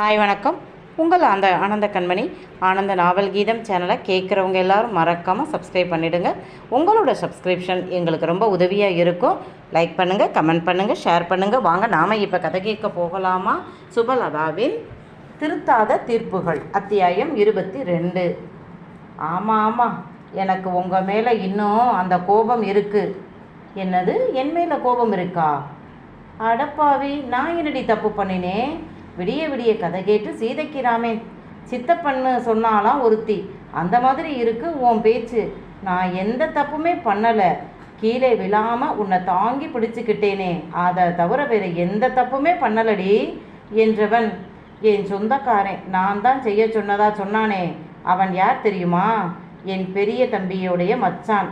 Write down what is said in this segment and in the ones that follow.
Hi வணக்கம். உங்கள் அந்த ஆனந்த கண்மணி. ஆனந்த நாவல் கீதம் சேனலை கேட்குறவங்க எல்லாரும் மறக்காமல் சப்ஸ்கிரைப் பண்ணிவிடுங்க உங்களோட சப்ஸ்கிரிப்ஷன் எங்களுக்கு ரொம்ப உதவியாக இருக்கும். லைக் பண்ணுங்கள் கமெண்ட் பண்ணுங்கள் ஷேர் பண்ணுங்கள் வாங்க நாம் இப்போ கதை கேட்க போகலாமா? சுபலதாவின் திருத்தாத தீர்ப்புகள் அத்தியாயம் இருபத்தி ரெண்டு ஆமாம் ஆமாம் எனக்கு உங்கள் மேலே இன்னும் அந்த கோபம் இருக்குது என்னது? என் மேலே கோபம் இருக்கா? அடப்பாவி நான் என்னடி தப்பு பண்ணினேன்? விடிய விடிய கதை கேட்டு சீதைக்கு ராமேன் சித்தப்பண்ணு சொன்னாலாம் ஒருத்தி. அந்த மாதிரி இருக்கு உன் பேச்சு. நான் எந்த தப்புமே பண்ணலை. கீழே விழாமல் உன்னை தாங்கி பிடிச்சுக்கிட்டேனே. அதை தவிர வேறு எந்த தப்புமே பண்ணலடி என்றவன். என் சொந்தக்காரன் நான் தான் செய்ய சொன்னதா சொன்னானே. அவன் யார் தெரியுமா? என் பெரிய தம்பியோடைய மச்சான்.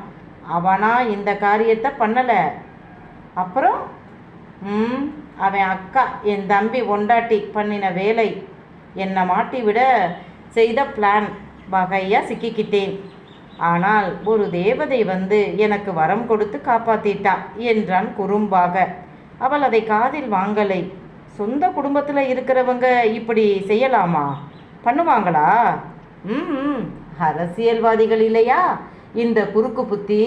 அவனா இந்த காரியத்தை பண்ணலை. அப்புறம்? ம் அவன் அக்கா என் தம்பி ஒண்டாட்டி பண்ணின வேலை. என்னை மாட்டி விட செய்த பிளான் வகையாக சிக்கிக்கிட்டேன். ஆனால் ஒரு தேவதை வந்து எனக்கு வரம் கொடுத்து காப்பாத்திட்டா என்றான் குறும்பாக. அவள் அதை காதில் வாங்கலை. சொந்த குடும்பத்தில் இருக்கிறவங்க இப்படி செய்யலாமா? பண்ணுவாங்களா? ம் ம், அரசியல்வாதிகள் இல்லையா? இந்த குறுக்கு புத்தி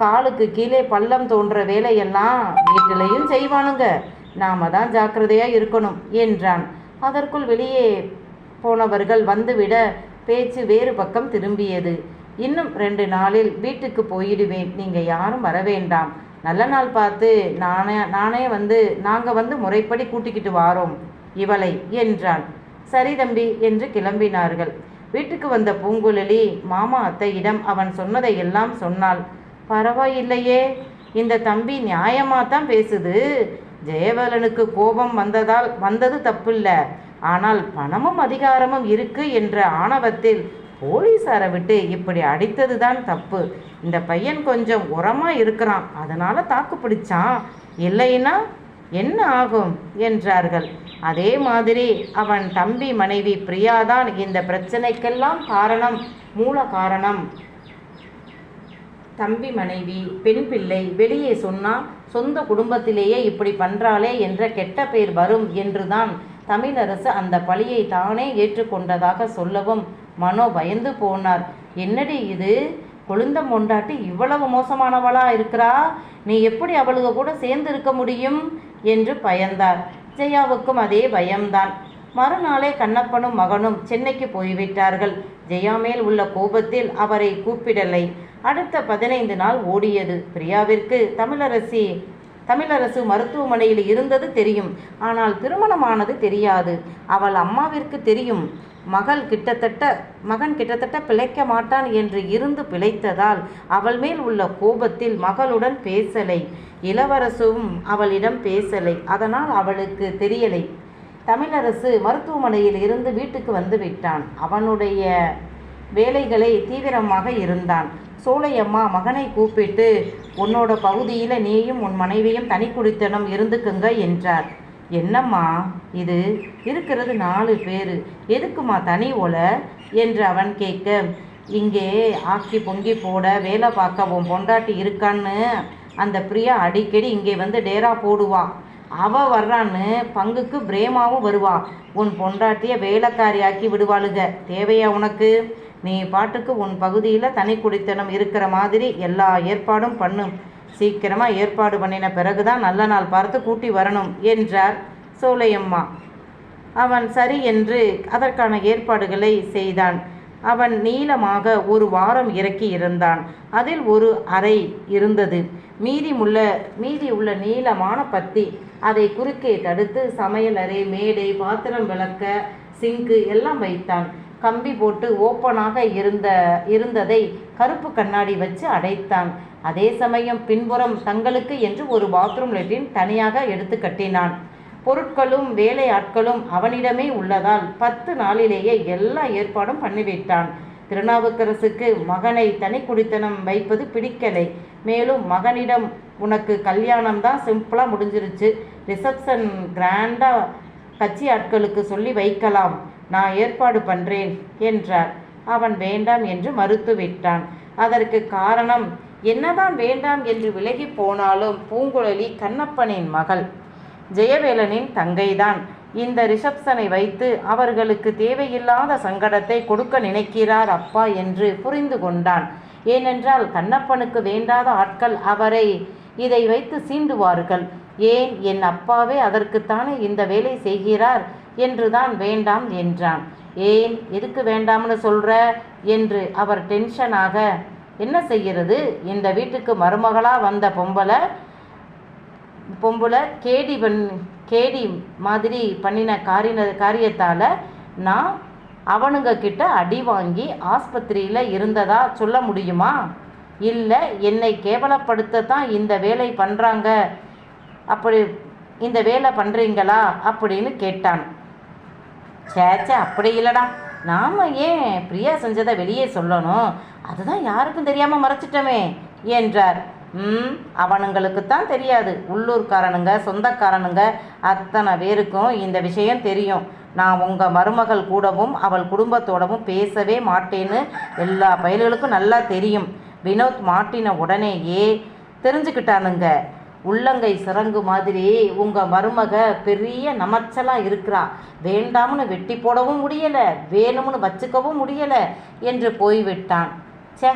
காலுக்கு கீழே பள்ளம் தோன்ற வேலையெல்லாம் வீட்டிலையும் செய்வானுங்க. நாம தான் ஜாக்கிரதையாக இருக்கணும் என்றான். அதற்குள் வெளியே போனவர்கள் வந்துவிட பேச்சு வேறு பக்கம் திரும்பியது. இன்னும் ரெண்டு நாளில் வீட்டுக்கு போயிடுவேன். நீங்கள் யாரும் வர வேண்டாம். நல்ல நாள் பார்த்து நானே நானே வந்து நாங்கள் வந்து முறைப்படி கூட்டிக்கிட்டு வாரோம். இவளை என்றான். சரி தம்பி என்று கிளம்பினார்கள். வீட்டுக்கு வந்த பூங்குழலி மாமா அத்தையிடம் அவன் சொன்னதை எல்லாம் சொன்னாள். பரவாயில்லையே. இந்த தம்பி நியாயமாக தான் பேசுது. ஜெயவலனுக்கு கோபம் வந்ததால் வந்தது தப்பில்ல. ஆனால் பணமும் அதிகாரமும் இருக்கு என்ற ஆணவத்தில் போலீஸாரை விட்டு இப்படி அடித்தது தான் தப்பு. இந்த பையன் கொஞ்சம் உரமாக இருக்கிறான். அதனால தாக்கு பிடிச்சான். இல்லைன்னா என்ன ஆகும்? என்றார்கள். அதே மாதிரி அவன் தம்பி மனைவி பிரியாதான் இந்த பிரச்சனைக்கெல்லாம் காரணம் மூல காரணம். தம்பி மனைவி பெண் பிள்ளை வெளியே சொன்னால் சொந்த குடும்பத்திலேயே இப்படி பண்றாளே என்ற கெட்ட பெயர் வரும் என்றுதான் தமிழரசு அந்த பழியை தானே ஏற்றுக்கொண்டதாக சொல்லவும் மனோ பயந்து போனார். என்னடி இது? கொழுந்த மொண்டாட்டி இவ்வளவு மோசமானவளா இருக்கிறா? நீ எப்படி அவளுக கூட சேர்ந்து இருக்க முடியும்? என்று பயந்தார். ஜெயாவுக்கும் அதே பயம்தான். மறுநாளே கண்ணப்பனும் மகனும் சென்னைக்கு போய்விட்டார்கள். ஜெயா மேல் உள்ள கோபத்தில் அவரை கூப்பிடலை. அடுத்த பதினைந்து நாள் ஓடியது. பிரியாவிற்கு தமிழரசி தமிழரசு மருத்துவமனையில் இருந்தது தெரியும். ஆனால் திருமணமானது தெரியாது. அவள் அம்மாவிற்கு தெரியும். மகள் கிட்டத்தட்ட மகன் கிட்டத்தட்ட பிழைக்க மாட்டான் என்று இருந்து பிழைத்ததால் அவள் மேல் உள்ள கோபத்தில் மகளுடன் பேசலை. இளவரசும் அவளிடம் பேசலை. அதனால் அவளுக்கு தெரியலை. தமிழரசு மருத்துவமனையில் இருந்து வீட்டுக்கு வந்து விட்டான். அவனுடைய வேலைகளை தீவிரமாக இருந்தான். சோலையம்மா மகனை கூப்பிட்டு உன்னோட பகுதியில் நீயும் உன் மனைவியும் தனி குடித்தனம் இருந்துக்குங்க என்றார். என்னம்மா இது? இருக்கிறது நாலு பேர். எதுக்குமா தனி ஒலை? என்று அவன் கேட்க இங்கே ஆக்கி பொங்கி போட வேலை பார்க்க உன் பொண்டாட்டி இருக்கான்னு? அந்த பிரியா அடிக்கடி இங்கே வந்து டேரா போடுவா. அவ வர்றான்னு பங்குக்கு பிரேமாவும் வருவா. உன் பொண்டாட்டிய வேலைக்காரியாக்கி விடுவாளுக. தேவையா உனக்கு? நீ பாட்டுக்கு உன் பகுதியில் தனி குடித்தனம் இருக்கிற மாதிரி எல்லா ஏற்பாடும் பண்ணும். சீக்கிரமாக ஏற்பாடு பண்ணின பிறகுதான் நல்ல நாள் பார்த்து கூட்டி வரணும் என்றார் சோலையம்மா. அவன் சரி என்று அதற்கான ஏற்பாடுகளை செய்தான். அவன் நீளமாக ஒரு வாரம் இறக்கி இருந்தான். அதில் ஒரு அறை இருந்தது. மீதி உள்ள மீதி உள்ள நீளமான பத்தி அதை குறுக்கே தடுத்து சமையல் அறை மேடை பாத்திரம் விளக்க சிங்கு எல்லாம் வைத்தான். கம்பி போட்டு ஓப்பனாக இருந்த இருந்ததை கருப்பு கண்ணாடி வச்சு அடைத்தான். அதே சமயம் பின்புறம் தங்களுக்கு என்று ஒரு பாத்ரூம் லெட்டின் தனியாக எடுத்து கட்டினான். பொருட்களும் வேலை ஆட்களும் அவனிடமே உள்ளதால் பத்து நாளிலேயே எல்லா ஏற்பாடும் பண்ணிவிட்டான். திருநாவுக்கரசுக்கு மகனை தனி குடித்தனம் வைப்பது பிடிக்கலை. மேலும் மகனிடம் உனக்கு கல்யாணம் தான் சிம்பிளாக முடிஞ்சிருச்சு. ரிசப்ஷன் கிராண்டாக கட்சி ஆட்களுக்கு சொல்லி வைக்கலாம். நான் ஏற்பாடு பண்ணுறேன் என்றார். அவன் வேண்டாம் என்று மறுத்துவிட்டான். அதற்கு காரணம் என்னதான் வேண்டாம் என்று விலகி போனாலும் பூங்குழலி கண்ணப்பனின் மகள். ஜெயவேலனின் தங்கைதான். இந்த ரிசப்ஷனை வைத்து அவர்களுக்கு தேவையில்லாத சங்கடத்தை கொடுக்க நினைக்கிறார் அப்பா என்று புரிந்து கொண்டான். ஏனென்றால் கண்ணப்பனுக்கு வேண்டாத ஆட்கள் அவரை இதை வைத்து சீண்டுவார்கள். ஏன் என் அப்பாவே அதற்குத்தானே இந்த வேலை செய்கிறார்? என்றுதான் வேண்டாம் என்றான். ஏன் எதுக்கு வேண்டாம்னு சொல்ற? என்று அவர் டென்ஷனாக என்ன செய்கிறது? இந்த வீட்டுக்கு மருமகளாக வந்த பொம்பளை பொம்பளை கேடி பண் கேடி மாதிரி பண்ணின காரின காரியத்தால் நான் அவனுங்க கிட்ட அடி வாங்கி ஆஸ்பத்திரியில் இருந்ததா சொல்ல முடியுமா? இல்லை என்னை கேவலப்படுத்த தான் இந்த வேலை பண்ணுறாங்க அப்படி இந்த வேலை பண்ணுறீங்களா அப்படின்னு கேட்டான். சேச்சே அப்படி இல்லைடா. நாம் ஏன் பிரியா செஞ்சதை வெளியே சொல்லணும்? அதுதான் யாருக்கும் தெரியாமல் மறைச்சிட்டோமே என்றார். ம் அவனுங்களுக்கு தான் தெரியாது. உள்ளூர்காரனுங்க சொந்தக்காரனுங்க அத்தனை பேருக்கும் இந்த விஷயம் தெரியும். நான் உங்கள் மருமகள் கூடவும் அவள் குடும்பத்தோடவும் பேசவே மாட்டேன்னு எல்லா பயல்களுக்கும் நல்லா தெரியும். வினோத் மாட்டின உடனேயே தெரிஞ்சுக்கிட்டானுங்க. உள்ளங்கை சிறங்கு மாதிரி உங்கள் மருமக பெரிய நமச்சலாக இருக்கிறா. வேண்டாம்னு வெட்டி போடவும் முடியலை வேணும்னு வச்சுக்கவும் முடியலை என்று போய்விட்டான். ச்சே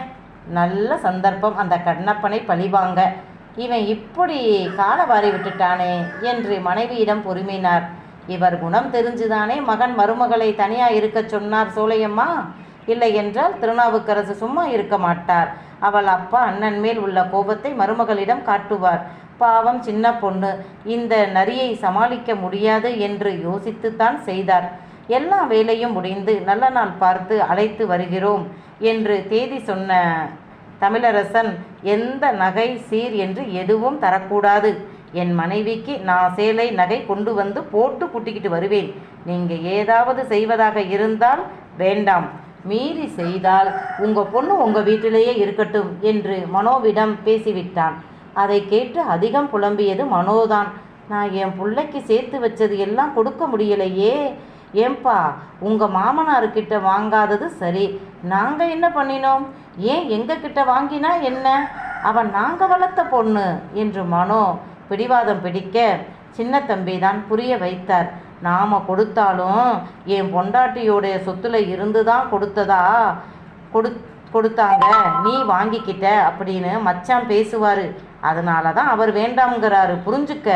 நல்ல சந்தர்ப்பம் அந்த கண்ணப்பனை பழிவாங்க. இவன் இப்படி காலை வாரி விட்டுட்டானே என்று மனைவியிடம் பொறுமினார். இவர் குணம் தெரிஞ்சுதானே மகன் மருமகளை தனியாக இருக்கச் சொன்னார் சோலையம்மா? இல்லை என்றால் திருநாவுக்கரசு சும்மா இருக்க மாட்டார். அவள் அப்பா அண்ணன் மேல் உள்ள கோபத்தை மருமகளிடம் காட்டுவார். பாவம் சின்ன பொண்ணு. இந்த நரியை சமாளிக்க முடியாது என்று யோசித்துத்தான் செய்தார். எல்லா வேலையும் முடிந்து நல்ல நாள் பார்த்து அழைத்து வருகிறோம் என்று தேதி சொன்ன தமிழரசன் எந்த நகை சீர் என்று எதுவும் தரக்கூடாது. என் மனைவிக்கு நான் சேலை நகை கொண்டு வந்து போட்டு கூட்டிக்கிட்டு வருவேன். நீங்கள் ஏதாவது செய்வதாக இருந்தால் வேண்டாம். மீறி செய்தால் உங்கள் பொண்ணு உங்கள் வீட்டிலேயே இருக்கட்டும் என்று மனோவிடம் பேசிவிட்டான். அதை கேட்டு அதிகம் புலம்பியது மனோதான். நான் என் பிள்ளைக்கு சேர்த்து வச்சது எல்லாம் கொடுக்க முடியலையே. ஏம்பா உங்கள் மாமனார்கிட்ட வாங்காதது சரி. நாங்கள் என்ன பண்ணினோம்? ஏன் எங்கள் கிட்ட வாங்கினா என்ன? அவன் நாங்கள் வளர்த்த பொண்ணு என்று மனோ பிடிவாதம் பிடிக்க சின்ன தம்பி தான் புரிய வைத்தார். நாம் கொடுத்தாலும் என் பொண்டாட்டியோடைய சொத்துல இருந்து தான் கொடுத்ததா? கொடு கொடுத்தாங்க. நீ வாங்கிக்கிட்ட அப்படின்னு மச்சான் பேசுவார். அதனால தான் அவர் வேண்டாம்ங்கிறாரு. புரிஞ்சுக்க.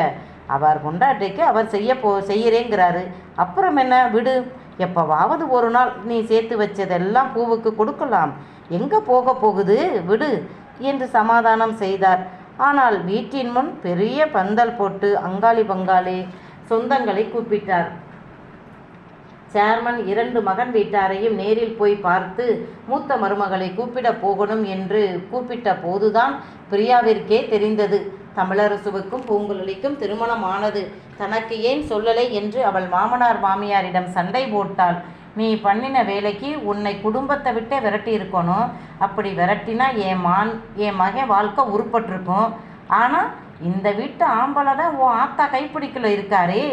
அவர் பொண்டாட்டிக்கு அவர் செய்ய போ செய்கிறேங்கிறாரு அப்புறம் என்ன? விடு. எப்போவாவது ஒரு நாள் நீ சேர்த்து வச்சதெல்லாம் பூவுக்கு கொடுக்கலாம். எங்கே போக போகுது? விடு என்று சமாதானம் செய்தார். ஆனால் வீட்டின் முன் பெரிய பந்தல் போட்டு அங்காளி பங்காளி சொந்தங்களை கூப்பிட்டார். சேர்மன் இரண்டு மகன் வீட்டாரையும் நேரில் போய் பார்த்து மூத்த மருமகளை கூப்பிட போகணும் என்று கூப்பிட்ட போதுதான் பிரியாவிற்கே தெரிந்தது. தமிழரசுவுக்கும் பூங்குழலிக்கும் திருமணமானது. தனக்கு ஏன் சொல்லலை? என்று அவள் மாமனார் மாமியாரிடம் சண்டை போட்டாள். நீ பண்ணின வேலைக்கு உன்னை குடும்பத்தை விட்டே விரட்டியிருக்கணும். அப்படி விரட்டினா என் மான் என் மகன் வாழ்க்கை உருப்பட்டிருக்கும். ஆனால் இந்த வீட்டு ஆம்பளை தான் உன் ஆத்தா கைப்பிடிக்கல இருக்காரே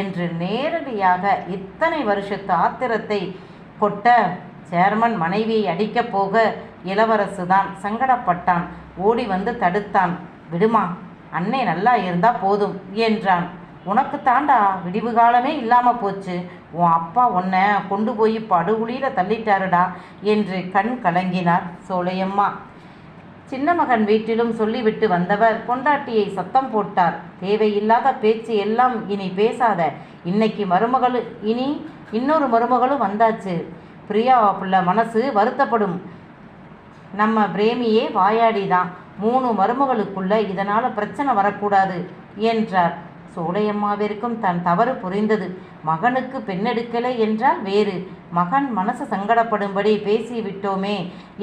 என்று நேரடியாக இத்தனை வருஷத்து ஆத்திரத்தை கொட்ட சேர்மன் மனைவியை அடிக்கப் போக இளவரசு தான் சங்கடப்பட்டான். ஓடி வந்து தடுத்தான். விடுமா அன்னை நல்லா இருந்தா போதும் என்றான். உனக்கு தாண்டா விடிவு காலமே இல்லாமல் போச்சு. உன் அப்பா உன்னை கொண்டு போய் படுகுழியில் தள்ளிட்டாருடா என்று கண் கலங்கினார் சோலையம்மா. சின்ன மகன் வீட்டிலும் சொல்லிவிட்டு வந்தவர் பொண்டாட்டியை சத்தம் போட்டார். தேவையில்லாத பேச்சு எல்லாம் இனி பேசாத. இன்னைக்கு மருமகள் இனி இன்னொரு மருமகளும் வந்தாச்சு. பிரியா புள்ள மனசு வருத்தப்படும். நம்ம பிரேமியே வாயாடி தான் மூணு மருமகளுக்குள்ள இதனால் பிரச்சனை வரக்கூடாது என்றார். சோலையம்மாவிற்கும் தன் தவறு புரிந்தது. மகனுக்கு பெண்ணெடுக்கலை என்றால் வேறு. மகன் மனசு சங்கடப்படும்படி பேசிவிட்டோமே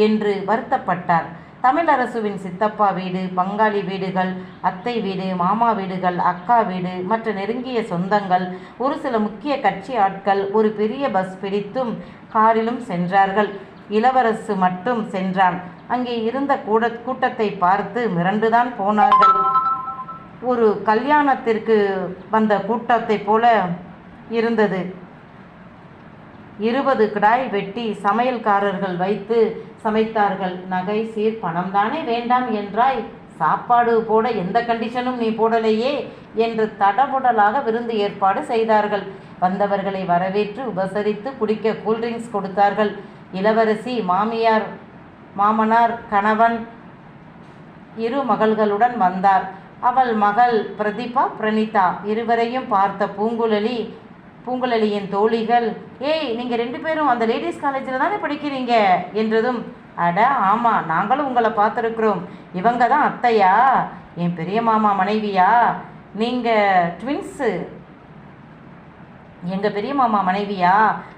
என்று வருத்தப்பட்டார். தமிழரசுவின் சித்தப்பா வீடு பங்காளி வீடுகள் அத்தை வீடு மாமா வீடுகள் அக்கா வீடு மற்ற நெருங்கிய சொந்தங்கள் ஒரு சில முக்கிய கட்சி ஆட்கள் ஒரு பெரிய பஸ் பிடித்தும் காரிலும் சென்றார்கள். இளவரசு மட்டும் சென்றான். அங்கே இருந்த கூட கூட்டத்தை பார்த்து மிரண்டுதான் போனார்கள். ஒரு கல்யாணத்திற்கு வந்த கூட்டத்தை போல இருந்தது. இருபது கிடாய் வெட்டி சமையல்காரர்கள் வைத்து சமைத்தார்கள். நகை சீர் பணம் தானே வேண்டாம் என்றாய். சாப்பாடு போட எந்த கண்டிஷனும் நீ போடலையே என்று தடபுடலாக விருந்து ஏற்பாடு செய்தார்கள். வந்தவர்களை வரவேற்று உபசரித்து குடிக்க கூல்ட்ரிங்க்ஸ் கொடுத்தார்கள். இளவரசி மாமியார் மாமனார் கணவன் இரு மகள்களுடன் வந்தார். அவள் மகள் பிரதீபா பிரணிதா இருவரையும் பார்த்த பூங்குழலி பூங்குழலியின் தோழிகள் ஏய் நீங்கள் ரெண்டு பேரும் அந்த லேடிஸ் காலேஜில் தானே படிக்கிறீங்க? என்றதும் அட ஆமாம் நாங்களும் உங்களை பார்த்துருக்குறோம். இவங்க தான் அத்தையா? என் பெரிய மாமா மனைவியா? நீங்கள் ட்வின்ஸு? எங்கள் பெரிய மாமா மனைவியா?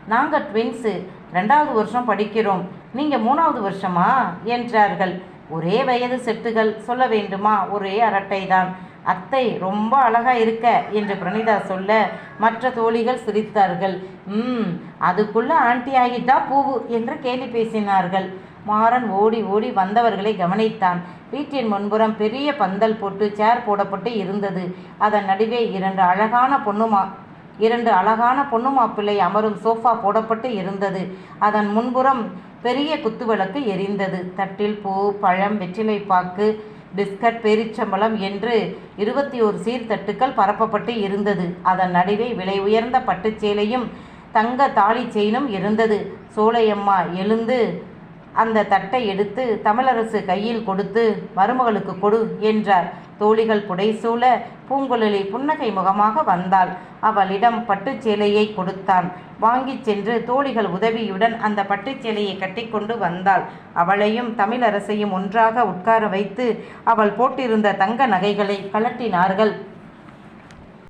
நாங்கள் ட்வின்ஸு. ரெண்டாவது வருஷம் படிக்கிறோம். நீங்கள் மூணாவது வருஷமா? என்றார்கள். ஒரே வயது செட்டுகள். சொல்ல வேண்டுமா? ஒரே அரட்டை தான் அத்தை ரொம்ப அழகா இருக்க என்று பிரணிதா சொல்ல மற்ற தோழிகள் சிரித்தார்கள். ம் அதுக்குள்ள ஆண்டி ஆகிட்டா பூவு என்று கேலி பேசினார்கள். மாறன் ஓடி ஓடி வந்தவர்களை கவனித்தான். வீட்டின் முன்புறம் பெரிய பந்தல் போட்டு சேர் போடப்பட்டு இருந்தது. அதன் நடுவே இரண்டு அழகான பொண்ணுமா இரண்டு அழகான பொண்ணு மாப்பிள்ளை அமரும் சோஃபா போடப்பட்டு இருந்தது. அதன் முன்புறம் பெரிய குத்துவிளக்கு எரிந்தது. தட்டில் பூ பழம் வெற்றிலை பாக்கு பிஸ்கட் பேரிச்சம்பழம் என்று இருபத்தி ஒரு சீர்தட்டுக்கள் பரப்பப்பட்டு இருந்தது. அதன் நடுவே விலை உயர்ந்த பட்டுச்சேலையும் தங்க தாலி செயினும் இருந்தது. சோலையம்மா எழுந்து அந்த தட்டை எடுத்து தமிழரசு கையில் கொடுத்து மருமகளுக்கு கொடு என்றார். தோழிகள் புடைசூழ பூங்குழலி புன்னகை முகமாக வந்தாள். அவளிடம் பட்டுச்சேலையை கொடுத்தான். வாங்கிச் சென்று தோழிகள் உதவியுடன் அந்த பட்டுச்சேலையை கட்டிக்கொண்டு வந்தாள். அவளையும் தமிழரசையும் ஒன்றாக உட்கார வைத்து அவள் போட்டிருந்த தங்க நகைகளை கலட்டினார்கள்